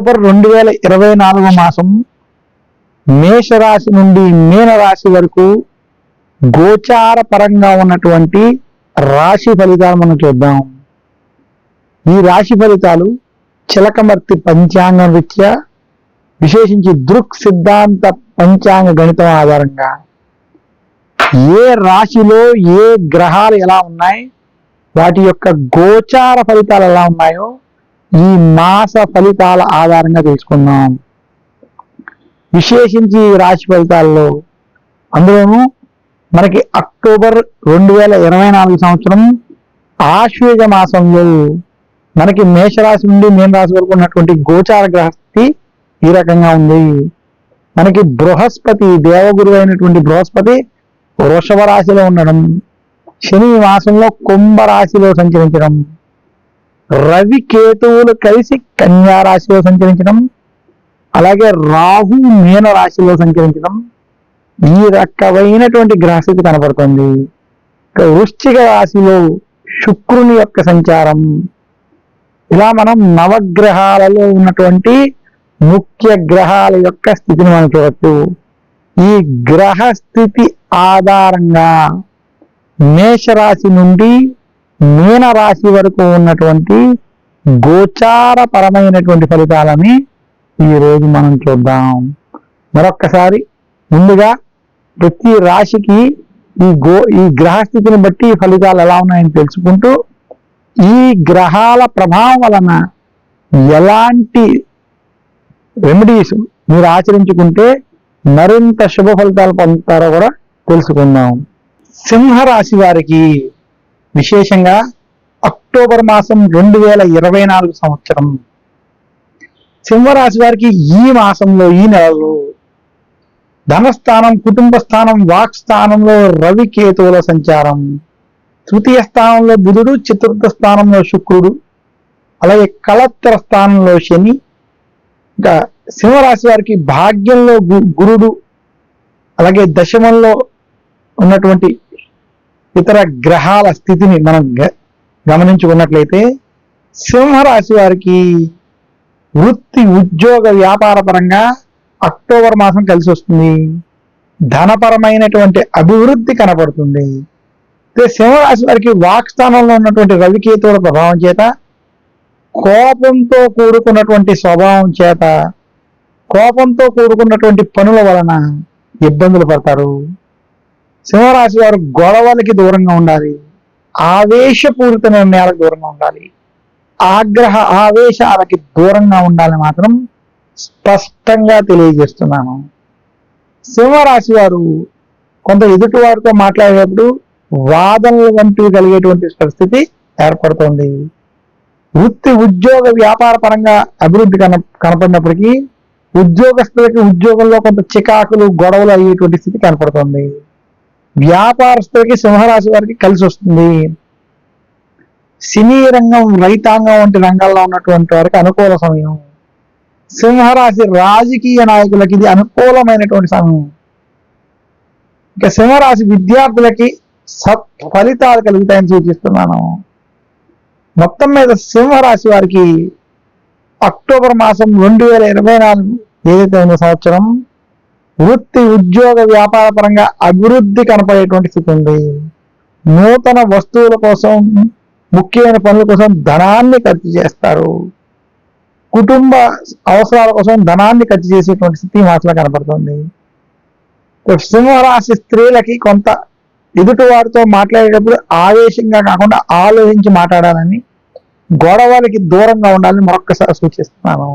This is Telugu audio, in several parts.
అక్టోబర్ రెండు వేల ఇరవై నాలుగో మాసం మేషరాశి నుండి మీనరాశి వరకు గోచార పరంగా ఉన్నటువంటి రాశి ఫలితాలు మనం చూద్దాం. ఈ రాశి ఫలితాలు చిలకమర్తి పంచాంగం రీత్యా విశేషించి దృక్ సిద్ధాంత పంచాంగ గణితం ఆధారంగా ఏ రాశిలో ఏ గ్రహాలు ఎలా ఉన్నాయి? వాటి యొక్క గోచార ఫలితాలు ఎలా ఉన్నాయో ఈ మాస ఫలితాల ఆధారంగా తెలుసుకుందాం. విశేషించి రాశి ఫలితాల్లో అందులోనూ మనకి అక్టోబర్ రెండు వేల ఇరవై నాలుగు సంవత్సరం ఆశ్వేజ మాసంలో మనకి మేషరాశి నుండి మీన రాశి వరకు ఉన్నటువంటి గోచార గ్రహస్థితి ఈ రకంగా ఉంది. మనకి బృహస్పతి దేవగురు అయినటువంటి బృహస్పతి వృషభ రాశిలో ఉండడం శని మాసంలో కుంభ రాశిలో సంచరించడం రవి కేతువులు కలిసి కన్యా రాశిలో సంచరించడం అలాగే రాహు మీన రాశిలో సంచరించడం ఈ రకమైనటువంటి గ్రహస్థితి కనబడుతుంది. వృశ్చిక రాశిలో శుక్రుని యొక్క సంచారం. ఇలా మనం నవగ్రహాలలో ఉన్నటువంటి ముఖ్య గ్రహాల యొక్క స్థితిని మనం చూడవచ్చు ఈ గ్రహ స్థితి ఆధారంగా మేషరాశి నుండి మీన రాశి వరకు ఉన్నటువంటి గోచారపరమైనటువంటి ఫలితాలని ఈ రోజు మనం చూద్దాం. మరొక్కసారి ముందుగా ప్రతి రాశికి ఈ గో ఈ గ్రహస్థితిని బట్టి ఈ ఫలితాలు ఎలా ఉన్నాయని తెలుసుకుంటూ ఈ గ్రహాల ప్రభావం వలన ఎలాంటి రెమెడీస్ మీరు ఆచరించుకుంటే మరింత శుభ ఫలితాలు పొందుతారో కూడా తెలుసుకుందాం. సింహరాశి వారికి విశేషంగా అక్టోబర్ మాసం రెండు వేల ఇరవై నాలుగు సంవత్సరం. సింహరాశి వారికి ఈ మాసంలో ఈ నెలలో ధనస్థానం కుటుంబ స్థానం వాక్ స్థానంలో రవి కేతువుల సంచారం. తృతీయ స్థానంలో బుధుడు చతుర్థ స్థానంలో శుక్రుడు అలాగే కలత్తర స్థానంలో శని. ఇంకా సింహరాశి వారికి భాగ్యంలో గు- గురుడు అలాగే దశమంలో ఉన్నటువంటి ఇతర గ్రహాల స్థితిని మనం గ- గమనించుకున్నట్లయితే సింహరాశి వారికి వృత్తి ఉద్యోగ వ్యాపార పరంగా అక్టోబర్ మాసం కలిసి వస్తుంది ధనపరమైనటువంటి అభివృద్ధి కనపడుతుంది. అయితే సింహరాశి వారికి వాక్స్థానంలో ఉన్నటువంటి రవికేతువుల ప్రభావం చేత కోపంతో కూడుకున్నటువంటి స్వభావం చేత కోపంతో కూడుకున్నటువంటి పనుల వలన ఇబ్బందులు పడతారు. సింహరాశి వారు గొడవలకి దూరంగా ఉండాలి. ఆవేశపూరిత నిర్ణయాలకు దూరంగా ఉండాలి. ఆగ్రహ ఆవేశాలకి దూరంగా ఉండాలని మాత్రం స్పష్టంగా తెలియజేస్తున్నాను. సింహరాశి వారు కొంత ఎదుటి వారితో మాట్లాడేటప్పుడు వాదనలు వంటివి కలిగేటువంటి పరిస్థితి ఏర్పడుతుంది. వృత్తి ఉద్యోగ వ్యాపార పరంగా అభివృద్ధి కన కనపడినప్పటికీ ఉద్యోగస్తులకి ఉద్యోగంలో కొంత చికాకులు గొడవలు అయ్యేటువంటి స్థితి కనపడుతుంది వ్యాపారస్తులకి సింహరాశి వారికి కలిసి వస్తుంది. సినీ రంగం రైతాంగం వంటి రంగాల్లో ఉన్నటువంటి వారికి అనుకూల సమయం. సింహరాశి రాజకీయ నాయకులకి ఇది అనుకూలమైనటువంటి సమయం. ఇక సింహరాశి విద్యార్థులకి సత్ ఫలితాలు కలుగుతాయని సూచిస్తున్నాను. మొత్తం మీద సింహరాశి వారికి అక్టోబర్ మాసం రెండు వేల ఇరవై నాలుగు ఏదైతే ఉందో సంవత్సరం వృత్తి ఉద్యోగ వ్యాపార పరంగా అభివృద్ధి కనపడేటువంటి స్థితి ఉంది. నూతన వస్తువుల కోసం ముఖ్యమైన పనుల కోసం ధనాన్ని ఖర్చు చేస్తారు. కుటుంబ అవసరాల కోసం ధనాన్ని ఖర్చు చేసేటువంటి స్థితి ఈ మాసంలో కనపడుతుంది. సింహరాశి స్త్రీలకి కొంత ఎదుటి వారితో మాట్లాడేటప్పుడు ఆవేశంగా కాకుండా ఆలోచించి మాట్లాడాలని గొడవలకి దూరంగా ఉండాలని మరొక్కసారి సూచిస్తున్నాను.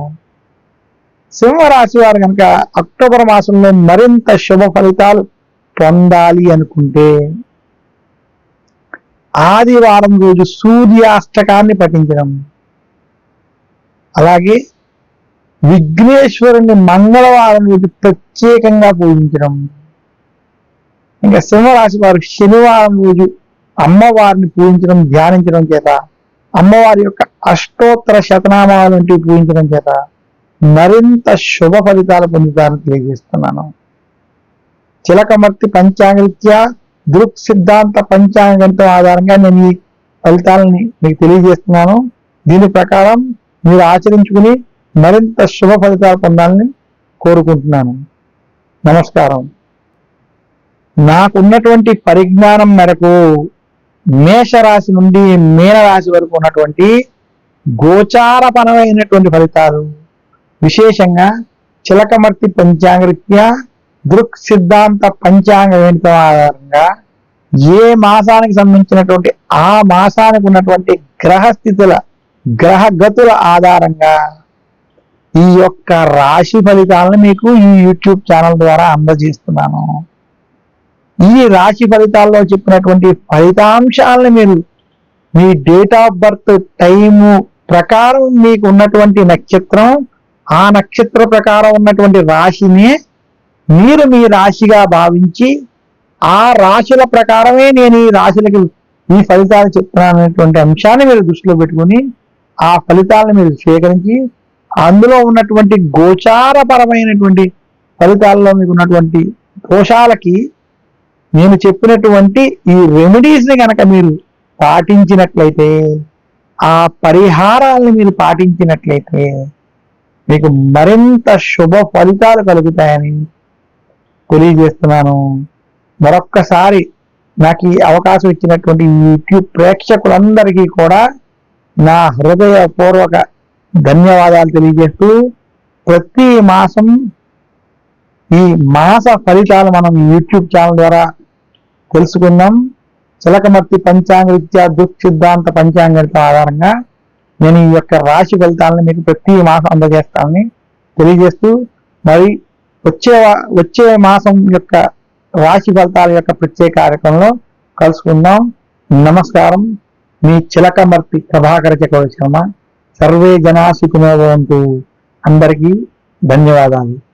సింహరాశి వారు కనుక అక్టోబర్ మాసంలో మరింత శుభ ఫలితాలు పొందాలి అనుకుంటే ఆదివారం రోజు సూర్యాష్టకాన్ని పఠించడం అలాగే విఘ్నేశ్వరుని మంగళవారం రోజు ప్రత్యేకంగా పూజించడం. ఇంకా సింహరాశి వారు శనివారం రోజు అమ్మవారిని పూజించడం ధ్యానించడం చేత అమ్మవారి యొక్క అష్టోత్తర శతనామాలు వంటివి పూజించడం చేత మరింత శుభ ఫలితాలు పొందుతారని తెలియజేస్తున్నాను. చిలకమర్తి పంచాంగరీత్యా దృక్ సిద్ధాంత పంచాంగంతో ఆధారంగా నేను ఈ ఫలితాలని మీకు తెలియజేస్తున్నాను. దీని ప్రకారం మీరు ఆచరించుకుని మరింత శుభ ఫలితాలు పొందాలని కోరుకుంటున్నాను. నమస్కారం. నాకున్నటువంటి పరిజ్ఞానం మేరకు మేషరాశి నుండి మీనరాశి వరకు ఉన్నటువంటి గోచారపరమైనటువంటి ఫలితాలు విశేషంగా చిలకమర్తి పంచాంగరీత్యా దృక్ సిద్ధాంత పంచాంగ గణితం ఆధారంగా ఏ మాసానికి సంబంధించినటువంటి ఆ మాసానికి ఉన్నటువంటి గ్రహస్థితుల గ్రహగతుల గ్రహ గతుల ఆధారంగా ఈ యొక్క రాశి ఫలితాలను మీకు ఈ యూట్యూబ్ ఛానల్ ద్వారా అందజేస్తున్నాను. ఈ రాశి ఫలితాల్లో చెప్పినటువంటి ఫలితాంశాలను మీరు మీ డేట్ ఆఫ్ బర్త్ టైము ప్రకారం మీకు ఉన్నటువంటి నక్షత్రం ఆ నక్షత్ర ప్రకారం ఉన్నటువంటి రాశిని మీరు మీ రాశిగా భావించి ఆ రాశుల ప్రకారమే నేను ఈ రాశులకి ఈ ఫలితాలు చెప్తున్నాను అనేటువంటి అంశాన్ని మీరు దృష్టిలో పెట్టుకొని ఆ ఫలితాలను మీరు స్వీకరించి అందులో ఉన్నటువంటి గోచారపరమైనటువంటి ఫలితాల్లో మీకు ఉన్నటువంటి దోషాలకి నేను చెప్పినటువంటి ఈ రెమెడీస్ని కనుక మీరు పాటించినట్లయితే ఆ పరిహారాలను మీరు పాటించినట్లయితే మీకు మరింత శుభ ఫలితాలు కలుగుతాయని తెలియజేస్తున్నాను మరొక్కసారి నాకు ఈ అవకాశం ఇచ్చినటువంటి యూట్యూబ్ ప్రేక్షకులందరికీ కూడా నా హృదయపూర్వక ధన్యవాదాలు తెలియజేస్తూ ప్రతి మాసం ఈ మాస ఫలితాలు మనం యూట్యూబ్ ఛానల్ ద్వారా తెలుసుకుందాం. చిలకమర్తి పంచాంగ విద్యా దుక్ సిద్ధాంత పంచాంగం ఆధారంగా నేను ఈ యొక్క రాశి ఫలితాలను మీకు ప్రతి మాసం అందజేస్తానని తెలియజేస్తూ మరి వచ్చే వచ్చే మాసం యొక్క రాశి ఫలితాల యొక్క ప్రత్యేక కార్యక్రమంలో కలుసుకుందాం. నమస్కారం. మీ చిలకమర్తి ప్రభాకర చక్రవర్తి శర్మ. సర్వే జనా సుఖమోవంతు అందరికీ ధన్యవాదాలు.